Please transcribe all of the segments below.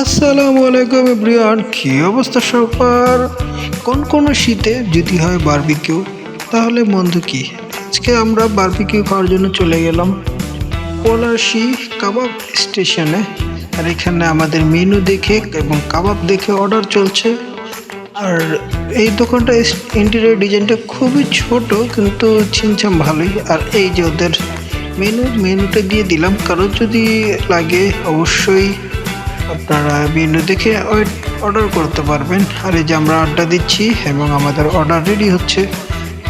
আসসালামু আলাইকুম এভরিওয়ান, কি অবস্থা সবার? কোন কোন শীতে যদি হয় বারবিকিউ তাহলে মন্দ কি? আজকে আমরা বারবিকিউ খাওয়ার জন্য চলে গেলাম পলাশি কাবাব স্টেশনে আর এখানে আমাদের মেনু দেখে এবং কাবাব দেখে অর্ডার চলছে। আর এই দোকানটা ইন্টেরিয়র ডিজাইনটা খুবই ছোট, কিন্তু ছিমছাম ভালোই। আর এই যে ওদের মেনু মেনুটা দিয়ে দিলাম। কারও যদি লাগে, অবশ্যই আপনারা মেনু দেখে অর্ডার করতে পারবেন। আর এই যে আমরা আড্ডা দিচ্ছি এবং আমাদের অর্ডার রেডি হচ্ছে।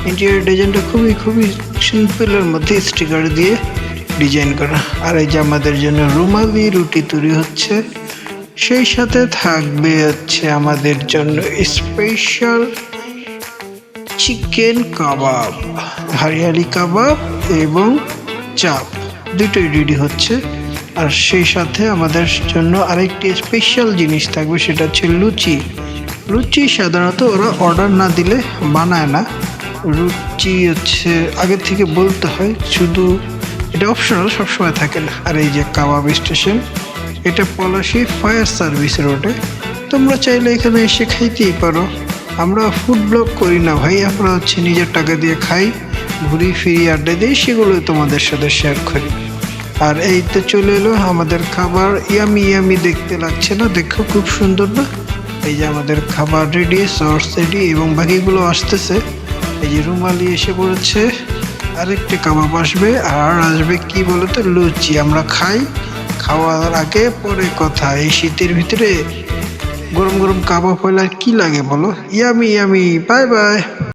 ইন্টেরিয়র ডিজাইনটা খুবই খুবই সিম্পলের মধ্যে স্টিকার দিয়ে ডিজাইন করা। আর এই যে আমাদের জন্য রুমালি রুটি তৈরি হচ্ছে। সেই সাথে থাকবে হচ্ছে আমাদের জন্য special chicken kebab hariyali kebab এবং চাপ। দুটোই রেডি হচ্ছে। আর সেই সাথে আমাদের জন্য আরেকটি স্পেশাল জিনিস থাকবে, সেটা হচ্ছে লুচি। লুচি সাধারণত ওরা অর্ডার না দিলে বানায় না। লুচি হচ্ছে, আগে থেকে বলতে হয়, শুধু এটা অপশনাল সবসময় থাকে না। আর এই যে কাবাব স্টেশন এটা পলাশি ফায়ার সার্ভিস রোডে তোমরা চাইলে এখানে এসে খাইতেই পারো। আমরা ফুড ব্লগ করি না ভাই, আমরা হচ্ছে নিজের টাকা দিয়ে খাই ঘুরি ফিরি আড্ডা দিই সেগুলো তোমাদের সাথে শেয়ার করি। আর এই তো চলে এলো আমাদের খাবার। ইয়ামি ইয়ামি দেখতে লাগছে না? দেখো, খুব সুন্দর না? এই যে আমাদের খাবার রেডি সস রেডি এবং বাকিগুলো আসতেছে। এই যে রুমালি এসে পড়েছে। আরেকটি কাবাব আসবে। আর আসবে কি বলতো? লুচি। আমরা খাই খাওয়ার আগে, পরে কথা। এই শীতের ভিতরে গরম গরম কাবাব হলে আর কি লাগে বলো? Yummy yummy bye bye